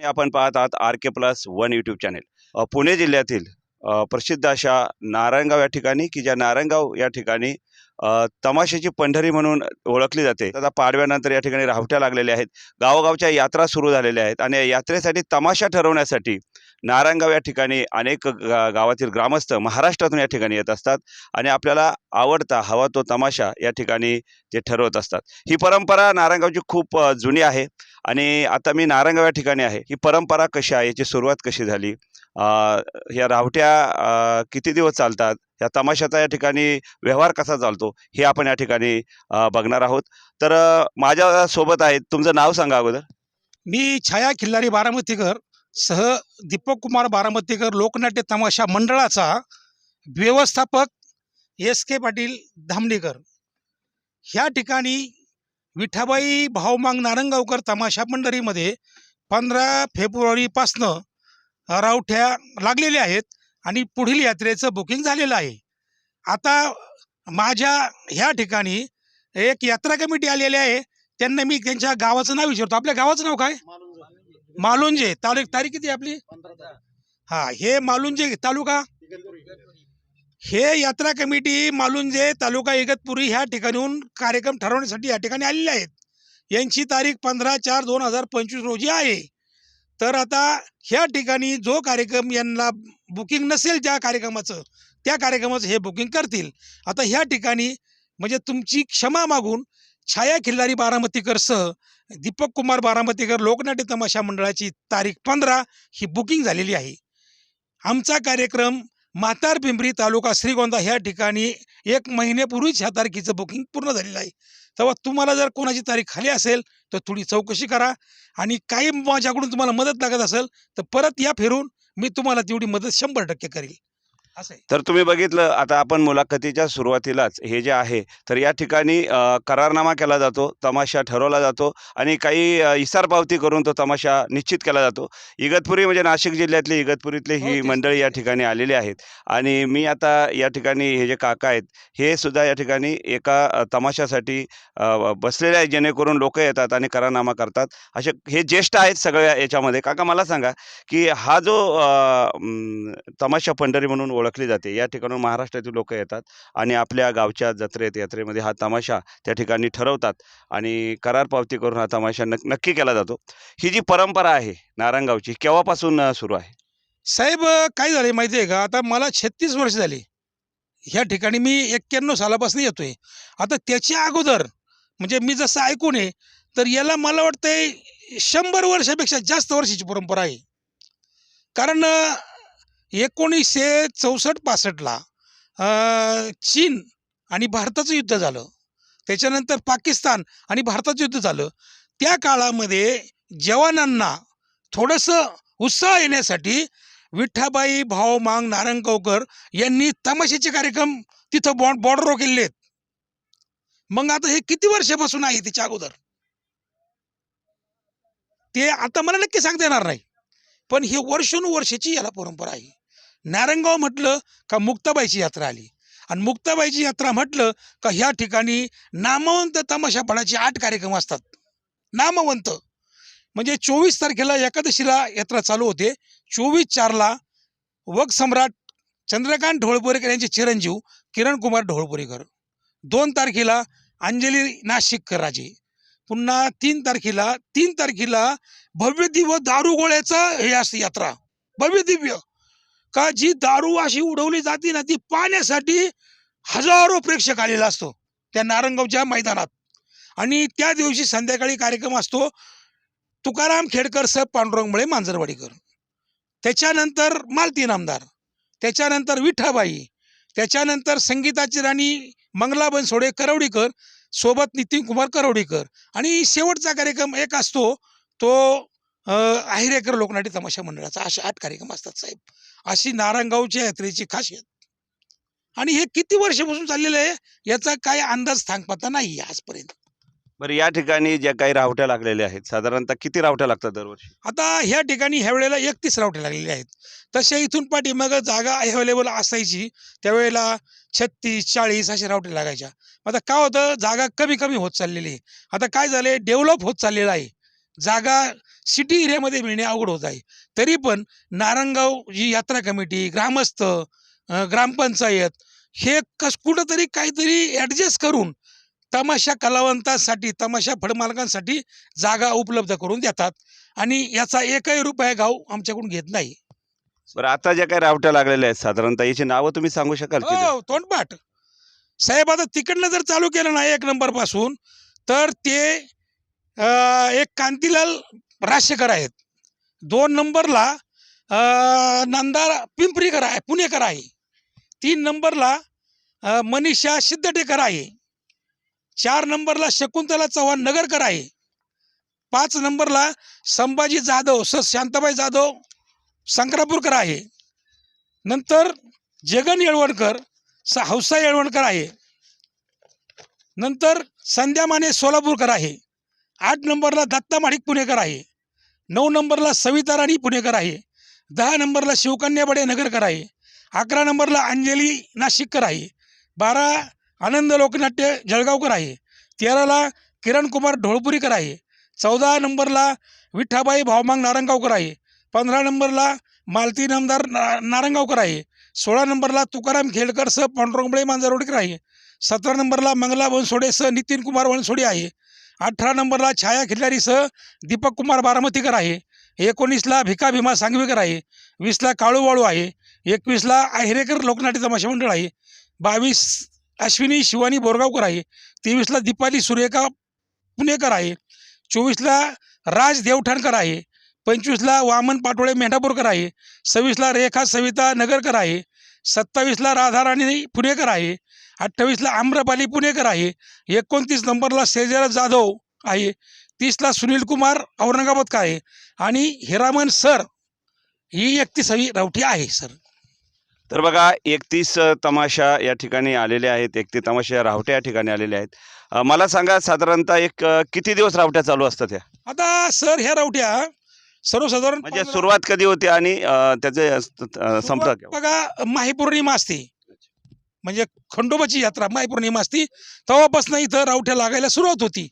आपण पाहत आहात R K plus one YouTube channel. Pune जिल्ह्यातील प्रसिद्ध अशा नारायणगाव या ठिकाणी की ज्या नारायणगाव या ठिकाणी तमाशाची पंढरी म्हणून ओळखली जाते. आता पाडव्यानंतर या ठिकाणी रावट्या लागलेल्या आहेत. गावोगावच्या यात्रा सुरू झालेल्या आहेत. आणि या यात्रेसाठी तमाशा ठरवण्यासाठी नारायणगाव या ठिकाणी अनेक गा गावातील ग्रामस्थ महाराष्ट्रातून या ठिकाणी येत असतात आणि आपल्याला आवडता हवा तो तमाशा या ठिकाणी ते ठरवत असतात. ही परंपरा नारायणगावची खूप जुनी आहे आणि आता मी नारायणगाव या ठिकाणी आहे. ही परंपरा कशी आहे? याची सुरुवात कशी झाली? ह्या रावट्या किती दिवस चालतात? या तमाशाचा या ठिकाणी व्यवहार कसा चालतो? हे आपण या ठिकाणी बघणार आहोत. तर माझ्या सोबत आहेत. तुमचं नाव सांगा अगोदर. मी छाया खिल्लारी बारामतीकर सह दीपक कुमार बारामतीकर लोकनाट्य तमाशा मंडळाचा व्यवस्थापक एस के पाटील धामणेकर. ह्या ठिकाणी विठाबाई भाऊमांग नारंगावकर तमाशा मंडळीमध्ये पंधरा फेब्रुवारीपासनं रावठ्या लागलेल्या आहेत आणि पुढील यात्रेचं बुकिंग झालेलं आहे. आता माझ्या ह्या ठिकाणी एक यात्रा कमिटी आलेली आहे. त्यांना मी त्यांच्या गावाचं नाव विचारतो. आपल्या गावाचं नाव काय? मालुंजे तारीख तारीख किती आपली? हा हे मालुंजे तालुका? हे यात्रा कमिटी मालुंजे तालुका इगतपुरी ह्या ठिकाणून कार्यक्रम ठरवण्यासाठी या ठिकाणी आलेले आहेत. यांची तारीख पंधरा चार दोन हजार पंचवीस रोजी आहे. तर आता ह्या ठिकाणी जो कार्यक्रम यांना बुकिंग नसेल ज्या कार्यक्रमाचं त्या कार्यक्रमाचं हे बुकिंग करतील. आता ह्या ठिकाणी म्हणजे तुमची क्षमा मागून छाया खिल्लारी बारामतीकरसह दीपक कुमार बारामतीकर लोकनाट्य तमाशा मंडळाची तारीख पंधरा ही बुकिंग झालेली आहे. आमचा कार्यक्रम म्हातार पिंपरी तालुका श्रीगोंदा ह्या ठिकाणी एक महिन्यापूर्वीच ह्या तारखेचं बुकिंग पूर्ण झालेलं आहे. तेव्हा तुम्हाला जर कोणाची तारीख खाली असेल तर थोडी चौकशी करा आणि काही माझ्याकडून तुम्हाला मदत लागत असेल तर परत या फिरून मी तुम्हाला तेवढी मदत शंभर टक्के करेल. तर तुम्ही बघितलं आता आपण मुलाखतीच्या सुरुवातीलाच हे जे आहे तर या ठिकाणी करारनामा केला जातो तमाशा ठरवला जातो आणि काही इसार पावती करून तो तमाशा निश्चित केला जातो. इगतपुरी म्हणजे नाशिक जिल्ह्यातली इगतपुरीतली हो, ही मंडळी या. ठिकाणी आलेली आहेत. आणि मी आता या ठिकाणी हे जे काका आहेत हे सुद्धा या ठिकाणी एका तमाशासाठी बसलेले आहेत जेणेकरून लोक येतात आणि करारनामा करतात. असे हे ज्येष्ठ आहेत सगळ्या याच्यामध्ये. काका मला सांगा की हा जो तमाशा पंढरी म्हणून ओळखली जाते. या ठिकाणून महाराष्ट्रातील लोक येतात आणि आपल्या गावच्या जत्रेत यात्रेमध्ये हा तमाशा त्या ठिकाणी ठरवतात आणि करार पावती करून हा तमाशा नक नक्की केला जातो. ही जी परंपरा आहे नारायणगावची केव्हापासून सुरू आहे? साहेब काय झाले माहिती आहे का? आता मला छत्तीस वर्ष झाली. ह्या ठिकाणी मी एक्क्याण्णव सालापासून येतोय. आता त्याच्या अगोदर म्हणजे मी जसं ऐकून आहे तर याला मला वाटतंय शंभर वर्षापेक्षा जास्त वर्षाची परंपरा आहे. कारण एकोणीसशे चौसष्ट पासष्टला चीन आणि भारताचं युद्ध झालं. त्याच्यानंतर पाकिस्तान आणि भारताचं युद्ध झालं. त्या काळामध्ये जवानांना थोडंसं उत्साह येण्यासाठी विठ्ठाबाई भाऊ मांग नारायणगावकर यांनी तमाशाचे कार्यक्रम तिथं बॉ बॉर्डरवर केलेले आहेत मग आता हे किती वर्षापासून आहे त्याच्या अगोदर? ते आता मला नक्की सांगता येणार नाही. पण हे वर्षानुवर्षाची याला परंपरा आहे. नारंगाव म्हटलं का मुक्ताबाईची यात्रा आली. आणि मुक्ताबाईची यात्रा म्हटलं का ह्या ठिकाणी नामवंत तमाशापणाचे आठ कार्यक्रम असतात. नामवंत. म्हणजे चोवीस तारखेला एकादशीला यात्रा चालू होते. चोवीस चारला वग सम्राट चंद्रकांत ढोळपुरेकर यांचे चिरंजीव किरण कुमार ढोळपुरेकर दोन तारखेला अंजली नाशिककर राजे. पुन्हा तीन तारखेला तीन तारखेला भव्य दिव्य दारू गोळ्याचं हे असते यात्रा. भव्य दिव्य. का जी दारू अशी उडवली जाते ना ती पाहण्यासाठी हजारो प्रेक्षक आलेला असतो त्या नारंगावच्या मैदानात. आणि त्या दिवशी संध्याकाळी कार्यक्रम असतो तुकाराम खेडकर साहेब पांडुरंगमुळे मांजरवाडीकर. त्याच्यानंतर मालती नामदार त्याच्यानंतर विठाबाई त्याच्यानंतर संगीताची राणी मंगला बनसोडे करवडीकर सोबत नितीन कुमार करवडीकर. आणि शेवटचा कार्यक्रम एक असतो तो अ, आहिरेकर लोकनाट्य तमाशा मंडळाचा असे आठ कार्यक्रम असतात साहेब. अशी नारायणगावच्या यात्रेची खासियत. आणि हे किती वर्षापासून चाललेलं आहे याचा काय अंदाज सांगपाता नाही आजपर्यंत. बरं या ठिकाणी ज्या काही रावट्या लागलेल्या आहेत साधारणतः किती रावट्या लागतात दरवर्षी? आता ह्या ठिकाणी ह्या वेळेला एकतीस रावटे लागलेले आहेत. तसे इथून पाठीमाग जागा अवेलेबल असायची त्यावेळेला छत्तीस चाळीस असे रावटे लागायच्या. आता काय होतं जागा कमी कमी होत चाललेली आहे. आता काय झाले डेव्हलप होत चाललेलं आहे. जागा सिटी एरियामध्ये मिळणे अवघड होत आहे. तरी पण नारायणगाव जी यात्रा कमिटी ग्रामस्थ ग्रामपंचायत हे कस कुठंतरी काहीतरी ॲडजस्ट करून तमाशा कलावंतांसाठी तमाशा फळमालकांसाठी जागा उपलब्ध करून देतात. आणि याचा एकही रुपया गाव आमच्याकडून घेत नाही. बरं आता ज्या काही रावट्या लागलेल्या आहेत साधारणतः याची नावं तुम्ही सांगू शकाल की हो तोंडपाठ. साहेब आता तिकडनं जर चालू केलं ना एक नंबरपासून तर ते एक कांतीलाल राशेकर आहेत. दोन नंबरला नंदा पिंपरीकर आहे पुणेकर आहे. तीन नंबरला मनीषा सिद्धटेकर आहे. चार नंबरला शकुंतला चव्हाण नगरकर आहे. पाच नंबरला संभाजी जाधव स शांताबाई जाधव संक्रापूरकर आहे. नंतर जगन येळवणकर स हौसा येळवणकर आहे. नंतर संध्या माने सोलापूरकर आहे. आठ नंबरला दत्ता माडिक पुणेकर आहे. नऊ नंबरला सविता राणी पुणेकर आहे. दहा नंबरला शिवकन्या बडे नगरकर आहे. अकरा नंबरला अंजली नाशिककर आहे. बारा आनंद लोकनाट्य जळगावकर आहे. तेराला किरण कुमार ढोळपुरीकर आहे. चौदा नंबरला विठाबाई भावमांग नारंगावकर आहे. पंधरा नंबरला मालती नामदार ना नारंगावकर आहे. सोळा नंबरला तुकाराम खेडकर स पांडुरंगबळे मांजरवडकर आहे. सतरा नंबरला मंगला बनसोडे स नितीन कुमार बनसोडे आहे. अठरा नंबरला छाया खिल्लारी सह दीपक कुमार बारामतीकर आहे. एकोणीसला भिका भीमा सांगवीकर आहे. वीसला काळूवाळू आहे. एकवीसला आहिरेकर लोकनाट्य तमाशा मंडळ आहे. बावीस अश्विनी शिवानी बोरगावकर आहे. तेवीसला दीपाली सुरेखा पुणेकर आहे. चोवीसला राज देवठाणकर आहे. पंचवीसला वामन पाटोळे मेंढापूरकर आहे. सव्वीसला रेखा सविता नगरकर आहे. सत्तावीसला राधाराणी पुणेकर आहे. अठ्ठावीसला आम्रपाली पुणेकर आहे. एकोणतीस नंबरला सेजर जाधव आहे. तीसला सुनील कुमार औरंगाबादकर आहे? आणि हिरामन सर ही एकतीसावी रावठी आहे सर. तर बघा एकतीस तमाशा या ठिकाणी आलेले आहेत. एकतीस तमाशा रावट्या या ठिकाणी आलेल्या आहेत. अ, मला सांगा साधारणतः एक अ, किती दिवस रावट्या चालू असतात या आता सर ह्या रावट्या सर्वसाधारण म्हणजे पंधरा- सुरुवात कधी होते आणि अ, त्याचे अ, संपतात सुरुवात? बघा माहीपौर्णिमा असते. म्हणजे खंडोबाची यात्रा माहीपौर्णिमा असती तेव्हापासून इथं रावठ्या लागायला सुरुवात होती.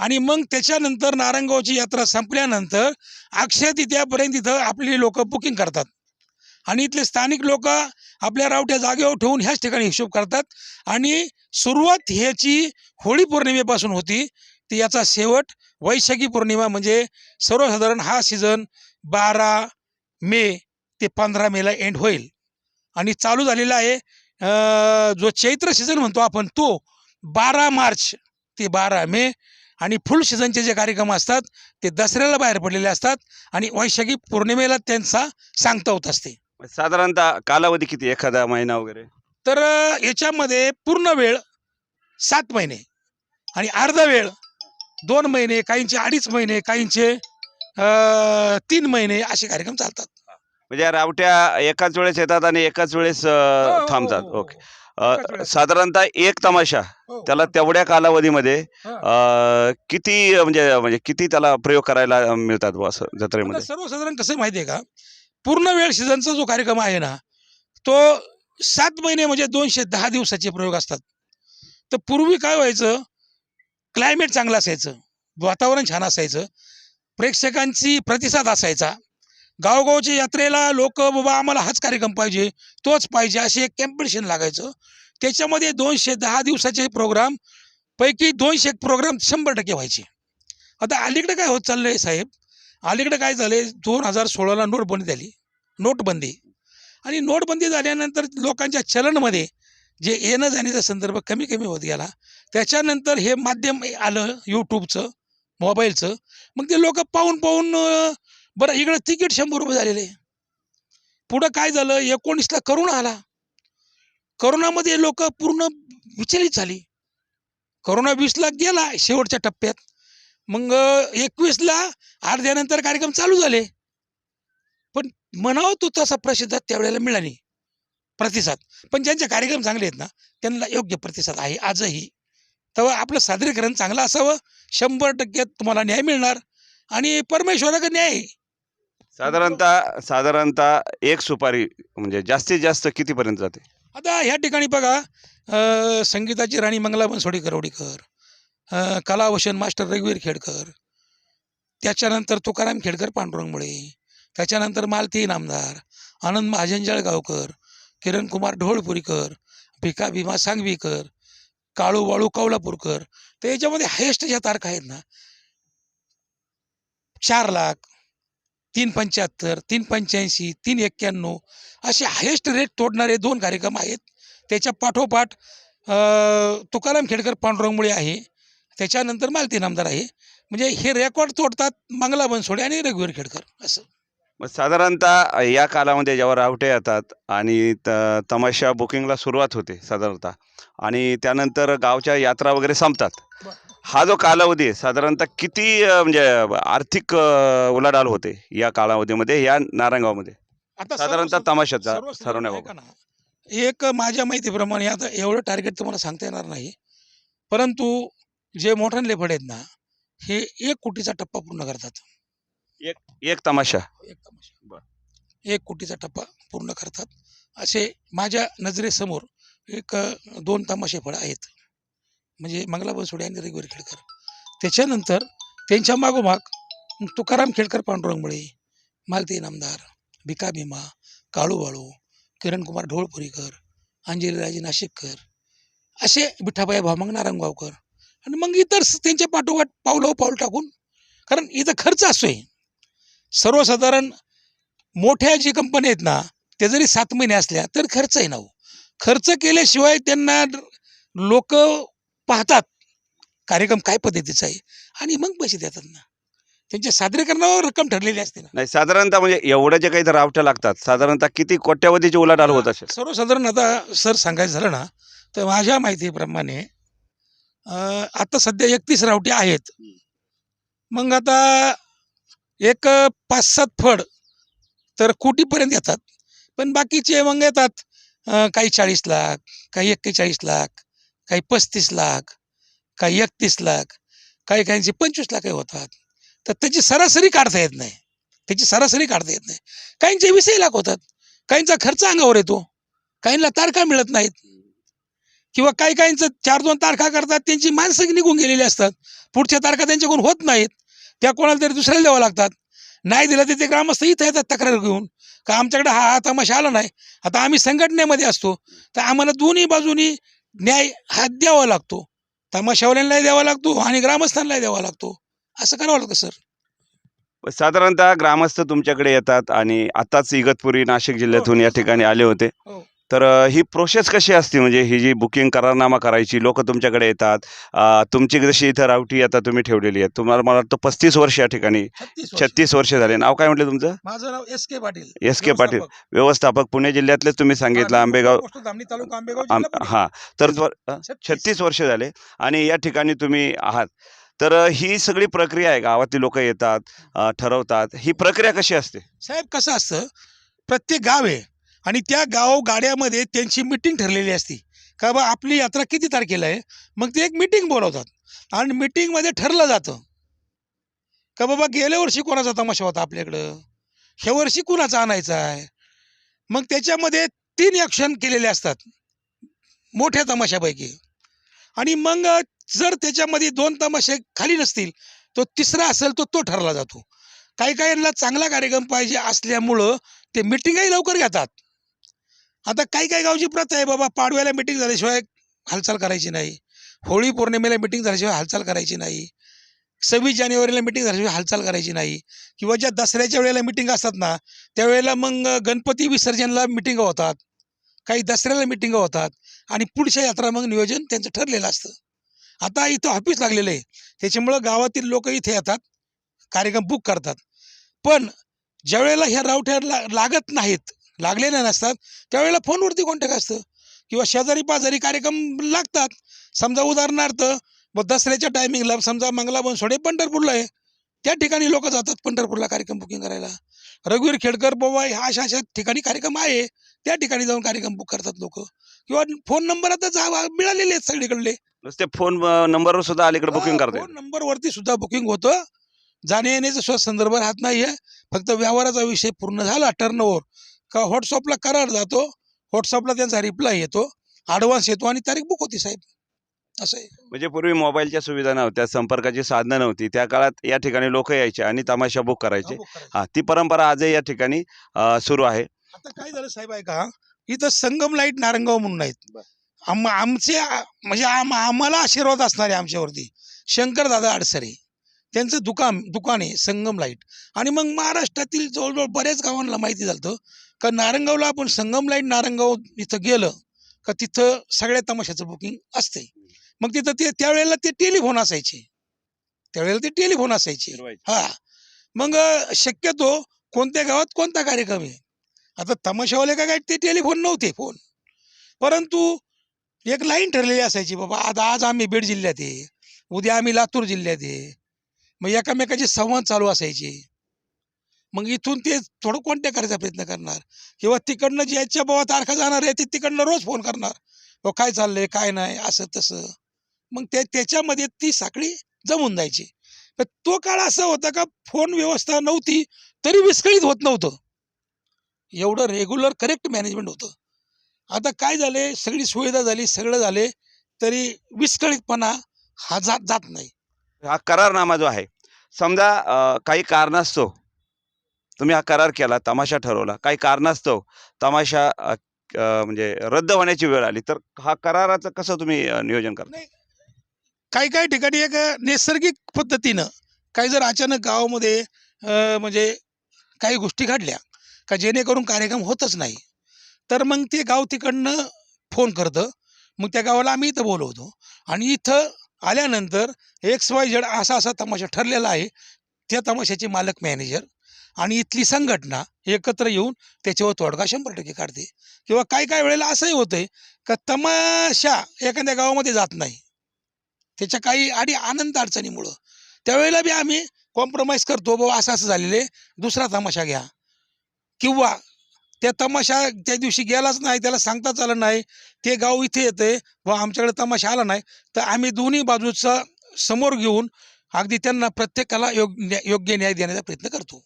आणि मग त्याच्यानंतर नारंगावची यात्रा संपल्यानंतर अक्षय तिथ्यापर्यंत इथं आपली लोक बुकिंग करतात. आणि इथले स्थानिक लोक आपल्या रावट्या जागेवर ठेवून ह्याच ठिकाणी हिशोब करतात. आणि सुरुवात ह्याची होळी पौर्णिमेपासून होती. ती याचा शेवट वैशाखी पौर्णिमा म्हणजे सर्वसाधारण हा सीझन बारा मे ते पंधरा मेला एंड होईल. आणि चालू झालेला आहे जो चैत्र सीझन म्हणतो आपण तो बारा मार्च ते बारा मे आणि फुल सीझनचे जे कार्यक्रम असतात ते दसऱ्याला बाहेर पडलेले असतात आणि वैशाखी पौर्णिमेला त्यांचा सांगता होत असते. साधारणतः कालावधी किती? एखादा महिना वगैरे? तर याच्यामध्ये पूर्ण वेळ सात महिने आणि अर्धा वेळ दोन महिने काहींचे अडीच महिने काहींचे तीन महिने असे कार्यक्रम चालतात. म्हणजे रावट्या एकाच वेळेस येतात आणि एकाच वेळेस हो, हो, थांबतात. हो. ओके. साधारणतः एक तमाशा. त्याला तेवढ्या कालावधीमध्ये किती म्हणजे म्हणजे किती त्याला प्रयोग करायला मिळतात असं जत्रेमध्ये? सर्वसाधारण कसं आहे माहिती आहे का? पूर्ण वेळ सीझनचा जो कार्यक्रम आहे ना तो सात महिने म्हणजे दोनशे दहा दिवसाचे प्रयोग असतात. तर पूर्वी काय व्हायचं? क्लायमेट चांगलं असायचं. वातावरण छान असायचं. प्रेक्षकांची प्रतिसाद असायचा. गावगावच्या यात्रेला लोक बाबा आम्हाला हाच कार्यक्रम पाहिजे तोच पाहिजे असे एक कॅम्पिटिशन लागायचं. त्याच्यामध्ये दोनशे दहा दिवसाचे प्रोग्राम पैकी दोनशे प्रोग्राम शंभर टक्के व्हायचे. आता अलीकडे काय होत चाललं आहे साहेब? अलीकडे काय झालं आहे दोन हजार सोळाला नोटबंदी झाली. नोटबंदी. आणि नोटबंदी झाल्यानंतर लोकांच्या चलनमध्ये जे येणं जाण्याचा संदर्भ कमी कमी होत गेला. त्याच्यानंतर हे माध्यम आलं यूट्यूबचं मोबाईलचं. मग ते लोक पाहून पाहून बरं इकडं तिकीट शंभर रुपये झालेले. आहे. पुढं काय झालं? एकोणीसला करोना आला. करोनामध्ये लोक पूर्ण विचलित झाली. करोना वीसला गेला शेवटच्या टप्प्यात. मग एकवीसला अर्ध्यानंतर कार्यक्रम चालू झाले. पण म्हणावं तो तसा प्रसिद्ध त्यावेळेला मिळाली प्रतिसाद. पण ज्यांचे कार्यक्रम चांगले आहेत ना त्यांना योग्य प्रतिसाद आहे आजही. तेव्हा आपलं सादरीकरण चांगलं असावं. शंभर टक्के तुम्हाला न्याय मिळणार. आणि परमेश्वराकडे न्याय साधारणतः साधारणतः एक सुपारी म्हणजे जास्तीत जास्त कितीपर्यंत जाते? आता ह्या ठिकाणी बघा संगीताची राणी मंगला बनसोडी करवडीकर अं, कलावशन मास्टर रघुवीर खेडकर त्याच्यानंतर तुकाराम खेडकर पांडुरंगमुळे त्याच्यानंतर मालती नामदार आनंद महाजन जळगावकर किरण कुमार ढोळपुरीकर भिका भीमा सांगवीकर काळू वाळू कौलापूरकर तर याच्यामध्ये हायेस्ट ज्या तारखा आहेत ना चार लाख तीन पंच्याहत्तर तीन पंच्याऐंशी तीन एक्क्याण्णव असे हायेस्ट रेट तोडणारे दोन कार्यक्रम आहेत. त्याच्या पाठोपाठ तुकाराम खेडकर पांडुरंगमुळे आहे. त्याच्यानंतर मालती नामदार आहे. म्हणजे हे रेकॉर्ड तोडतात मंगला बनसोडे आणि रघुवीर खेडकर असं. मग साधारणतः या कालामध्ये जेव्हा रावटे येतात आणि त तमाशा बुकिंगला सुरुवात होते साधारणतः आणि त्यानंतर गावच्या यात्रा वगैरे संपतात. हा जो कालावधी आहे साधारणतः किती म्हणजे आर्थिक उलाढाल होते या कालावधीमध्ये या नारायणगावमध्ये? आता साधारणतः तमाशाचा ठरवण्याबाबत. ना, एक माझ्या माहितीप्रमाणे आता एवढं टार्गेट तुम्हाला सांगता येणार नाही. परंतु जे मोठ्याले फड आहेत ना हे एक कोटीचा टप्पा पूर्ण करतात. एक तमाशा. एक तमाशा. एक कोटीचा टप्पा पूर्ण करतात. असे माझ्या नजरेसमोर एक दोन तमाशे फळ आहेत. म्हणजे मंगला बनसोडे आणि रघुवीर खेडकर त्याच्यानंतर त्यांच्या मागोमाग तुकाराम खेडकर पांडुरंगमुळे मालती इनामदार भिका भीमा काळू बाळू किरण ढोळपुरीकर अंजलीराजे नाशिककर असे विठाबाई भामंग नारायणगावकर आणि मग इतर स- त्यांच्या पाठोपाठ पावलं पाऊल टाकून कारण इथं खर्च असतोय सर्वसाधारण मोठ्या जी कंपनी आहेत ना ते जरी सात महिने असल्या तर खर्च आहे ना हो. खर्च केल्याशिवाय त्यांना लोक पाहतात कार्यक्रम काय पद्धतीचा आहे आणि मग पैसे देतात ना. त्यांच्या सादरीकरणावर रक्कम ठरलेली असते ना. नाही साधारणतः म्हणजे एवढं जे काही तर रावट्या लागतात साधारणतः किती कोट्यावधीची उलाढाल होत असेल? सर्वसाधारण आता सर सांगायचं झालं ना तर माझ्या माहितीप्रमाणे आता सध्या एकतीस रावटी आहेत. मग आता एक पाच सात फड तर कोटीपर्यंत येतात. पण बाकीचे मग येतात काही चाळीस लाख काही एक्केचाळीस लाख काही पस्तीस लाख काही एकतीस लाख काही काहींचे पंचवीस लाखही होतात. तर त्याची सरासरी काढता येत नाही. त्याची सरासरी काढता येत नाही. काहींचे वीसही लाख होतात. काहींचा खर्च अंगावर येतो. काहींना तारखा मिळत नाहीत. किंवा काही काहींचं चार दोन तारखा करतात त्यांची माणसं निघून गेलेली असतात. पुढच्या तारखा त्यांच्याकडून होत नाहीत. त्या कोणाला तरी दुसऱ्याला द्यावं लागतात. नाही दिलं तर ते ग्रामस्थ इथं येतात तक्रार घेऊन. का आमच्याकडे हा हा तमाशा आला नाही? आता आम्ही संघटनेमध्ये असतो. तर आम्हाला दोन्ही बाजूनी न्याय हा द्यावा लागतो. तमाशावाल्यांनाही द्यावा लागतो आणि ग्रामस्थांनाही द्यावा लागतो. असं करावं लागतं सर? साधारणतः ग्रामस्थ तुमच्याकडे येतात आणि आताच इगतपुरी नाशिक जिल्ह्यातून या ठिकाणी आले होते. हो. तर ही प्रोसेस कशी असते? म्हणजे ही जी बुकिंग करारनामा करायची लोक तुमच्याकडे येतात तुमची जशी इथं रावटी आता तुम्ही ठेवलेली आहे तुम्हाला मला वाटतं पस्तीस वर्ष या ठिकाणी छत्तीस वर्ष. झाले. नाव काय म्हटलं तुमचं? माझं नाव S K Patil. S K Patil. व्यवस्थापक. पुणे जिल्ह्यातले तुम्ही सांगितलं आंबेगाव तालुका आंबेगाव. हां. तर छत्तीस. वर्ष झाले आणि या ठिकाणी तुम्ही आहात. तर ही सगळी प्रक्रिया आहे. गावातली लोक येतात ठरवतात. ही प्रक्रिया कशी असते? साहेब कसं असतं? प्रत्येक गाव आहे. आणि त्या गाव गाड्यामध्ये त्यांची मिटिंग ठरलेली असती. का बा आपली यात्रा किती तारखेला आहे? मग ते एक मिटिंग बोलवतात. आणि मिटिंगमध्ये ठरलं जातं. का बाबा गेल्या वर्षी कोणाचा तमाशा होता आपल्याकडं? ह्या वर्षी कुणाचा आणायचा आहे? मग त्याच्यामध्ये तीन ॲक्शन केलेले असतात. मोठ्या तमाशापैकी. आणि मग जर त्याच्यामध्ये दोन तमाशे खाली नसतील तो तिसरा असेल तो तो ठरला जातो. काही काहींना चांगला कार्यक्रम पाहिजे असल्यामुळं ते मिटिंगही लवकर घेतात. आता काही काही गावची प्रथा आहे बाबा. पाडव्याला मिटिंग झाल्याशिवाय हालचाल करायची नाही. होळी पौर्णिमेला मिटिंग झाल्याशिवाय हालचाल करायची नाही. सव्वीस जानेवारीला मिटिंग झाल्याशिवाय हालचाल करायची नाही. किंवा ज्या दसऱ्याच्या वेळेला मिटिंग असतात ना त्यावेळेला मग गणपती विसर्जनला मिटिंग होतात. काही दसऱ्याला मिटिंग होतात. आणि पुढच्या यात्रा मग नियोजन त्यांचं ठरलेलं असतं. आता इथं ऑफिस लागलेलं आहे. त्याच्यामुळं गावातील लोक इथे येतात. कार्यक्रम बुक करतात. पण ज्यावेळेला ह्या रावठ्या ला लागत नाहीत लागलेल्या नसतात त्यावेळेला फोनवरती कॉन्टॅक्ट असतं. किंवा शेजारी पाजारी कार्यक्रम लागतात. समजा उदाहरणार्थ दसऱ्याच्या टायमिंगला समजा मंगला बनसोडे पंढरपूरला आहे. त्या ठिकाणी लोक जातात पंढरपूरला कार्यक्रम बुकिंग करायला. रघुवीर खेडकर बोवा ह्या अशा अशा ठिकाणी कार्यक्रम आहे. त्या ठिकाणी जाऊन कार्यक्रम बुक करतात लोक. किंवा फोन नंबर आता मिळालेले आहेत सगळीकडले. नुसते फोन नंबरवर सुद्धा अलीकडे बुकिंग करता फोन नंबरवरती सुद्धा बुकिंग होतं. जाणे येण्याचा सुद्धा संदर्भ राहत नाही आहे फक्त व्यवहाराचा विषय पूर्ण झाला टर्नओव्हर का व्हॉट्सअपला करार जातो व्हॉट्सअपला त्यांचा रिप्लाय येतो ॲडव्हान्स येतो आणि तारीख बुक होती साहेब. असं आहे. म्हणजे पूर्वी मोबाईलच्या सुविधा नव्हत्या संपर्काची साधनं नव्हती. त्या काळात या ठिकाणी लोक यायचे आणि तमाशा बुक करायचे. हा. हा ती परंपरा आजही या ठिकाणी सुरू आहे. आता काय झालं साहेब आहे का इथं संगम लाइट नारंगाव म्हणून आहेत. आम आमचे आ- म्हणजे आम आम्हाला आशीर्वाद असणारे आमच्यावरती. शंकर दादा अडसरे त्यांचं दुकान दुकान आहे संगम लाइट. आणि मग महाराष्ट्रातील जवळजवळ बऱ्याच गावांना माहिती झालं का नारंगावला आपण संगम लाइट नारंगाव इथं गेलं का तिथं सगळ्या तमाशाचं बुकिंग असते मग तिथं ते त्यावेळेला ते टेलिफोन असायचे. त्यावेळेला ते टेलिफोन असायचे. हा. मग शक्यतो कोणत्या गावात कोणता कार्यक्रम आहे? आता तमाशावाले काय काय ते टेलिफोन नव्हते फोन. परंतु एक लाईन ठरलेली असायची बाबा आज आज आम्ही बीड जिल्ह्यात आहे. उद्या आम्ही लातूर जिल्ह्यात आहे. मग एकामेकाचे संवाद चालू असायचे. मग इथून ते थोडं कोणत्या करायचा प्रयत्न करणार? किंवा तिकडनं ज्याच्या बाबा तारखा जाणार आहे ते तिकडनं रोज फोन करणार. हो काय चाललंय काय नाही असं तसं. मग ते त्याच्यामध्ये ती साखळी जमून जायची. पण तो काळ असा होता का फोन व्यवस्था नव्हती तरी विस्कळीत होत नव्हतं. एवढं रेग्युलर करेक्ट मॅनेजमेंट होतं. आता काय झाले सगळी सुविधा झाली सगळं झाले तरी विस्कळीतपणा हा जात जात नाही. हा करारनामा जो आहे समजा काही कारणास्तव तुम्ही हा करार केला तमाशा ठरवला काही कारणास्तव तमाशा म्हणजे रद्द होण्याची वेळ आली तर हा कराराचं कसं तुम्ही नियोजन करता? काही काही ठिकाणी एक नैसर्गिक पद्धतीनं काही जर अचानक गावामध्ये म्हणजे काही गोष्टी घडल्या का जेणेकरून कार्यक्रम होतच नाही तर मग ते गाव तिकडनं फोन करतं मग त्या गावाला आम्ही इथं बोलवतो आणि इथं आल्यानंतर एक्स वाय झेड असा असा तमाशा ठरलेला आहे. त्या तमाशाचे मालक मॅनेजर आणि इथली संघटना एकत्र येऊन त्याच्यावर तोडगा शंभर टक्के काढते. किंवा काही काही वेळेला असंही होतंय का तमाशा एखाद्या गावामध्ये जात नाही. त्याच्या काही आधी आनंद अडचणीमुळं. त्यावेळेला बी आम्ही कॉम्प्रोमाइज करतो बाबा असं असं झालेलं आहे. दुसरा तमाशा घ्या. किंवा त्या तमाशा त्या दिवशी गेलाच नाही त्याला सांगताच आलं नाही. ते गाव इथे येते व आमच्याकडे तमाशा आला नाही. तर आम्ही दोन्ही बाजूचा समोर घेऊन अगदी त्यांना प्रत्येकाला योग्य योग्य न्याय देण्याचा प्रयत्न करतो.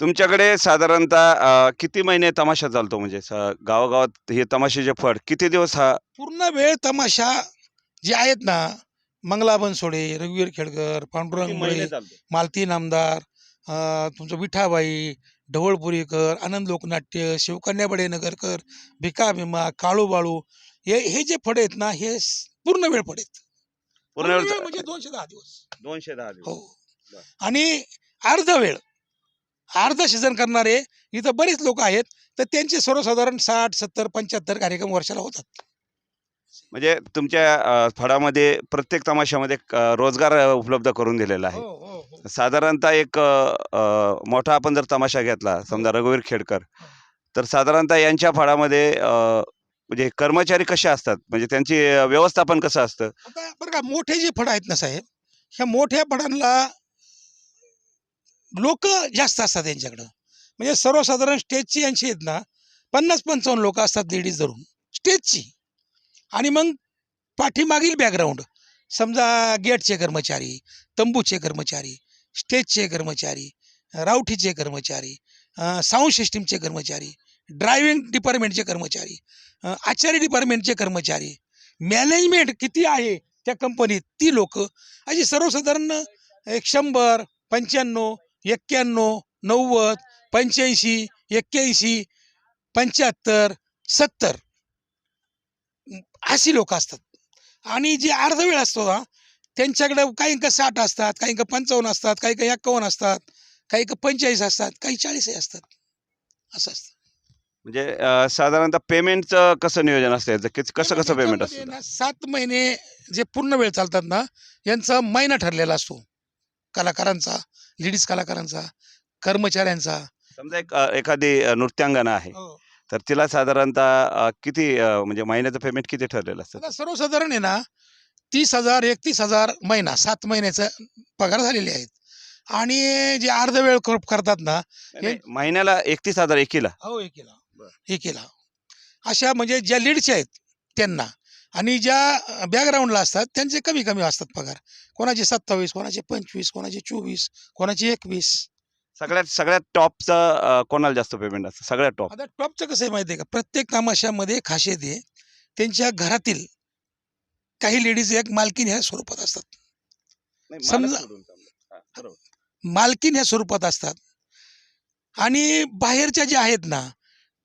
तुमच्याकडे साधारणतः किती महिने तमाशा चालतो? म्हणजे गावागावात हे तमाशाचे फड किती दिवस हा? पूर्ण वेळ तमाशा जे आहेत ना मंगला बनसोडे रघुवीर खेडकर पांडुरंग चालतो? मालती नामदार अं, तुमचं विठाबाई ढवळपुरीकर आनंद लोकनाट्य शिवकन्या बडेनगरकर भिका भीमा काळू बाळू हे हे जे फड आहेत ना हे पूर्ण वेळ फड आहेत. पूर्ण वेळ वेळ म्हणजे दोनशे दहा दिवस. दोनशे दहा दिवस. हो. बरं. आणि अर्ध वेळ अर्ध सीझन करणारे इथं बरेच लोक आहेत तर त्यांचे सर्वसाधारण साठ सत्तर पंच्याहत्तर कार्यक्रम वर्षाला होतात. म्हणजे तुमच्या अ, फडामध्ये प्रत्येक तमाशामध्ये अ, रोजगार अ, उपलब्ध करून दिलेला आहे. हो हो. साधारणतः एक मोठा आपण जर तमाशा घेतला समजा रघुवीर खेडकर तर साधारणतः यांच्या फळामध्ये म्हणजे कर्मचारी कसे असतात? म्हणजे त्यांची व्यवस्थापन कसं असतं? आता बरं का मोठे जे फड आहेत ना साहेब ह्या मोठ्या फडांना लोक जास्त असतात त्यांच्याकडं म्हणजे सर्वसाधारण स्टेजची यांची आहेत ना पन्नास पंचावन्न लोक असतात लेडीज धरून स्टेजची. आणि मग पाठीमागील बॅकग्राऊंड समजा गेटचे कर्मचारी तंबूचे कर्मचारी स्टेजचे कर्मचारी रावठीचे कर्मचारी साऊंड सिस्टीमचे कर्मचारी ड्रायव्हिंग डिपार्टमेंटचे कर्मचारी आचार्य डिपार्टमेंटचे कर्मचारी मॅनेजमेंट किती आहे त्या कंपनीत? ती लोक अशी सर्वसाधारण एक शंभर पंच्याण्णव एक्क्याण्णव नव्वद पंच्याऐंशी एक्क्याऐंशी पंच्याहत्तर सत्तर अशी लोक असतात. आणि जे अर्धवेळ असतो ना त्यांच्याकडे काही का साठ असतात काही का पंचावन्न असतात काही का एक्कावन्न असतात काही का पंचेचाळीस असतात काही चाळीसही असतात. असं असतं. म्हणजे साधारणतः पेमेंटचं कसं नियोजन असतं याचं? किती कसं कसं पेमेंट असतं? ना सात महिने जे पूर्ण वेळ चालतात ना यांचा महिना ठरलेला असतो. कलाकारांचा लेडीज कलाकारांचा कर्मचाऱ्यांचा. समजा एक एखादी नृत्यांगना आहे. तर तिला साधारणतः किती म्हणजे महिन्याचं पेमेंट किती ठरलेलं असतं? सर्वसाधारण आहे ना तीस हजार एकतीस हजार महिना सात महिन्याचा पगार झालेले आहेत. आणि जे अर्धवेळ कर- करतात ना नाही, महिन्याला एकतीस हजार एकीला. हो एकेला. एकेला. अशा म्हणजे ज्या लीडच्या आहेत त्यांना आणि ज्या बॅकग्राऊंडला असतात त्यांचे कमी कमी असतात पगार. कोणाचे सत्तावीस कोणाचे पंचवीस कोणाचे चोवीस कोणाचे एकवीस. सगळ्यात सगळ्यात टॉपचं कोणाला जास्त पेमेंट असतं? सगळ्यात टॉप. आता टॉपचं कसं आहे माहिती आहे का? प्रत्येक तमाशामध्ये खासियत आहे त्यांच्या घरातील काही लेडीज एक मालकीन ह्या स्वरूपात असतात. नाही, समजा- मालक सोडून चाललं. हा, बरोबर. मालकीन ह्या स्वरूपात असतात. आणि बाहेरच्या जे आहेत ना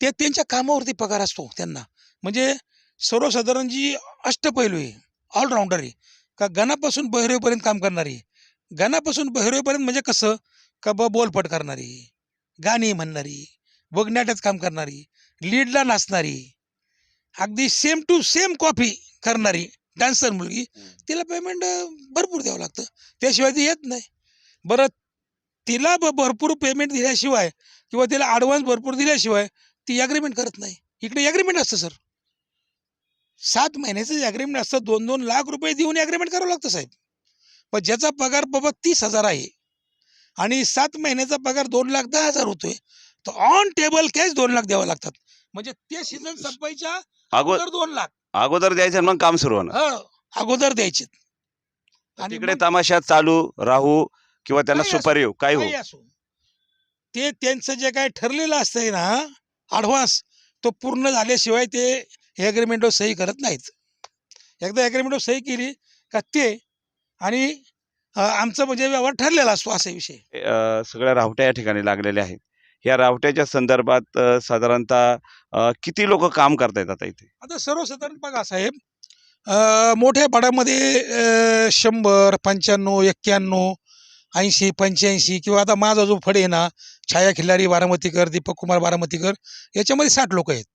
ते त्यांच्या कामावरती पगार असतो त्यांना. म्हणजे सर्वसाधारण जी अष्टपैलू आहे ऑलराऊंडर आहे. का गणापासून बहिरेपर्यंत काम करणारी गणापासून बहिरेपर्यंत म्हणजे कसं? का ब बोलपट करणारी गाणी म्हणणारी बघण्याट्यात काम करणारी लीडला नाचणारी अगदी सेम टू सेम कॉपी करणारी डान्सर मुलगी. तिला पेमेंट भरपूर द्यावं लागतं. त्याशिवाय ती येत नाही. बरं तिला ब भरपूर पेमेंट दिल्याशिवाय किंवा तिला ॲडव्हान्स भरपूर दिल्याशिवाय ती ॲग्रीमेंट करत नाही. इकडे ॲग्रीमेंट असतं सर सात महिन्याचं ॲग्रीमेंट असतं. दोन दोन लाख रुपये देऊन ॲग्रीमेंट करावं लागतं साहेब. पण ज्याचा पगार बाबा तीस हजार आहे आणि सात महिन्याचा पगार दोन लाख दहा हजार होतोय. तर ऑन टेबल कॅश दोन लाख द्यावं लागतात. म्हणजे ते सीझन संपायच्या अगो अगोदर दोन लाख. अगोदर द्यायचं आणि मग काम सुरू होणार. हो अगोदर द्यायचे. आणि तिकडे मग- तमाशा चालू राहू किंवा त्यांना काही असो, सुपारी येऊ काही हो. काही असो. ते त्यांचं जे काय ठरलेलं असतंय ना ॲडव्हान्स तो पूर्ण झाल्याशिवाय ते हे ॲग्रीमेंटवर सही करत नाहीत. एकदा ॲग्रीमेंटवर सही केली का ते आणि आमचं म्हणजे व्यवहार ठरलेला असतो असा विषय. सगळ्या रावट्या या ठिकाणी लागलेल्या आहेत. या रावट्याच्या संदर्भात साधारणतः किती लोक काम करतायत आता इथे? आता सर्वसाधारण बघा साहेब मोठ्या पाड्यामध्ये शंभर पंच्याण्णव एक्क्याण्णव ऐंशी पंच्याऐंशी किंवा आता माझा जो फड आहे ना छाया खिल्लारी बारामतीकर दीपक कुमार बारामतीकर याच्यामध्ये साठ लोक आहेत.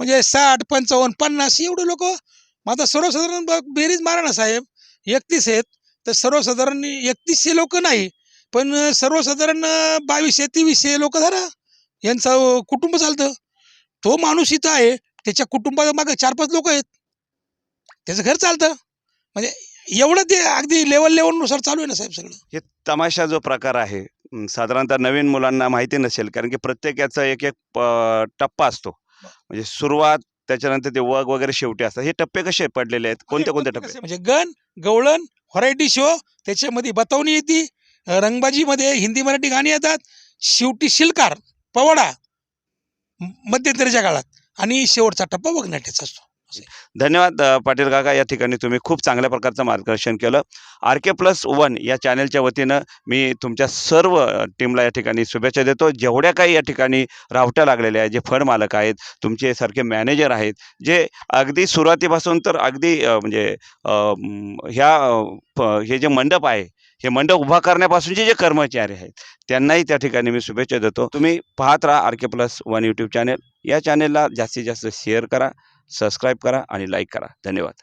म्हणजे साठ पंचावन्न पन्नास एवढे लोक आता सर्वसाधारण बेरीज मारा ना साहेब एकतीस आहेत. तर सर्वसाधारण एकतीसशे लोक नाही पण सर्वसाधारण बावीसशे तेवीसशे लोक धरा. यांचं कुटुंब चालतं. तो माणूस इथं आहे त्याच्या कुटुंबाच्या मागे चार पाच लोक आहेत. त्याचं घर चालतं. म्हणजे एवढं ते अगदी लेवल लेवलनुसार चालू आहे ना साहेब सगळं. हे तमाशा जो प्रकार आहे साधारणतः नवीन मुलांना माहिती नसेल कारण की प्रत्येक याचा एक एक टप्पा असतो. म्हणजे सुरुवात त्याच्यानंतर ते वग वगैरे शेवटी असतात. हे टप्पे कसे पडलेले आहेत? कोणते कोणते टप्पे? म्हणजे गण गवळण व्हरायटी शो त्याच्यामध्ये बतावणी येते. रंगबाजीमध्ये हिंदी मराठी गाणी येतात. शेवटी शिलकार पवडा म- मध्यंतरीच्या काळात. आणि शेवटचा टप्पा बघण्याचा असतो. धन्यवाद पाटील काका. या ठिकाणी तुम्ही खूप चांगल्या प्रकारचं मार्गदर्शन केलं. आर के प्लस वन या चॅनेलच्या वतीनं मी तुमच्या सर्व टीमला या ठिकाणी शुभेच्छा देतो. जेवढ्या काही या ठिकाणी रावट्या लागलेल्या आहेत जे फंड मालक आहेत तुमचे सारखे मॅनेजर आहेत जे अगदी सुरुवातीपासून तर अगदी म्हणजे ह्या हे जे मंडप आहे हे मंडप उभा करण्यापासूनचे जे कर्मचारी आहेत त्यांनाही त्या ठिकाणी मी शुभेच्छा देतो. तुम्ही पाहत राहा R K plus one YouTube channel. या चॅनेलला जास्तीत जास्त शेअर करा. सबस्क्राईब करा आणि लाईक करा. धन्यवाद.